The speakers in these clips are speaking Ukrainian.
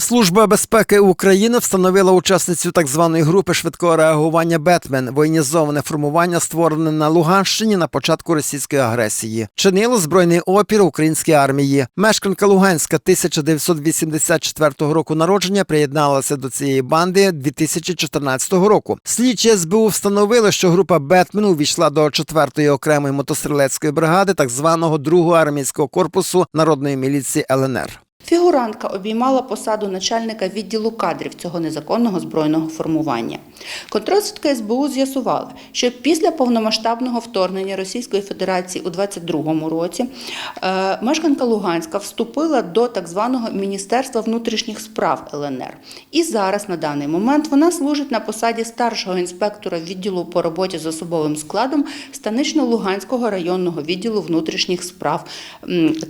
Служба безпеки України встановила учасницю так званої групи швидкого реагування Бетмен, воєнізоване формування, створене на Луганщині на початку російської агресії. Чинило збройний опір українській армії. Мешканка Луганська 1984 року народження приєдналася до цієї банди 2014 року. Слідчі СБУ встановили, що група Бетмен увійшла до 4-ї окремої мотострілецької бригади так званого 2-го армійського корпусу народної міліції ЛНР. Фігурантка обіймала посаду начальника відділу кадрів цього незаконного збройного формування. Контрозвідка СБУ з'ясувала, що після повномасштабного вторгнення Російської Федерації у 22-му році е, мешканка Луганська вступила до так званого Міністерства внутрішніх справ ЛНР. І зараз на даний момент вона служить на посаді старшого інспектора відділу по роботі з особовим складом Станично-Луганського районного відділу внутрішніх справ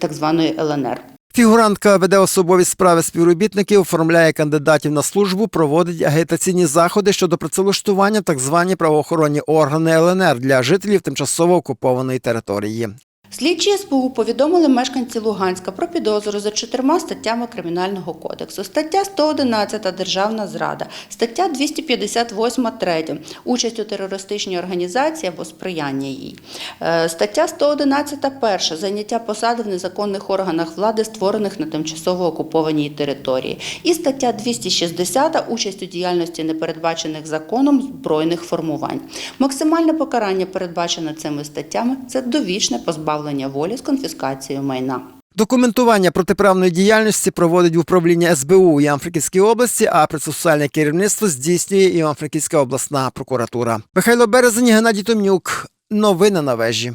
так званої ЛНР. Фігурантка веде особові справи співробітників, оформляє кандидатів на службу, проводить агітаційні заходи щодо працевлаштування так звані правоохоронні органи ЛНР для жителів тимчасово окупованої території. Слідчі СБУ повідомили мешканці Луганська про підозру за чотирма статтями Кримінального кодексу. Стаття 111 – Державна зрада, стаття 258 – 3 – участь у терористичній організації або сприяння їй. Е, Стаття 111 – 1 – заняття посади в незаконних органах влади, створених на тимчасово окупованій території. І стаття 260 – участь у діяльності непередбачених законом збройних формувань. Максимальне покарання, передбачене цими статтями, це довічне позбавлення волі з конфіскацією майна. Документування протиправної діяльності проводить управління СБУ у Івано-Франківській області, а процесуальне керівництво здійснює Івано-Франківська обласна прокуратура. Михайло Березень, Геннадій Томнюк. Новини на вежі.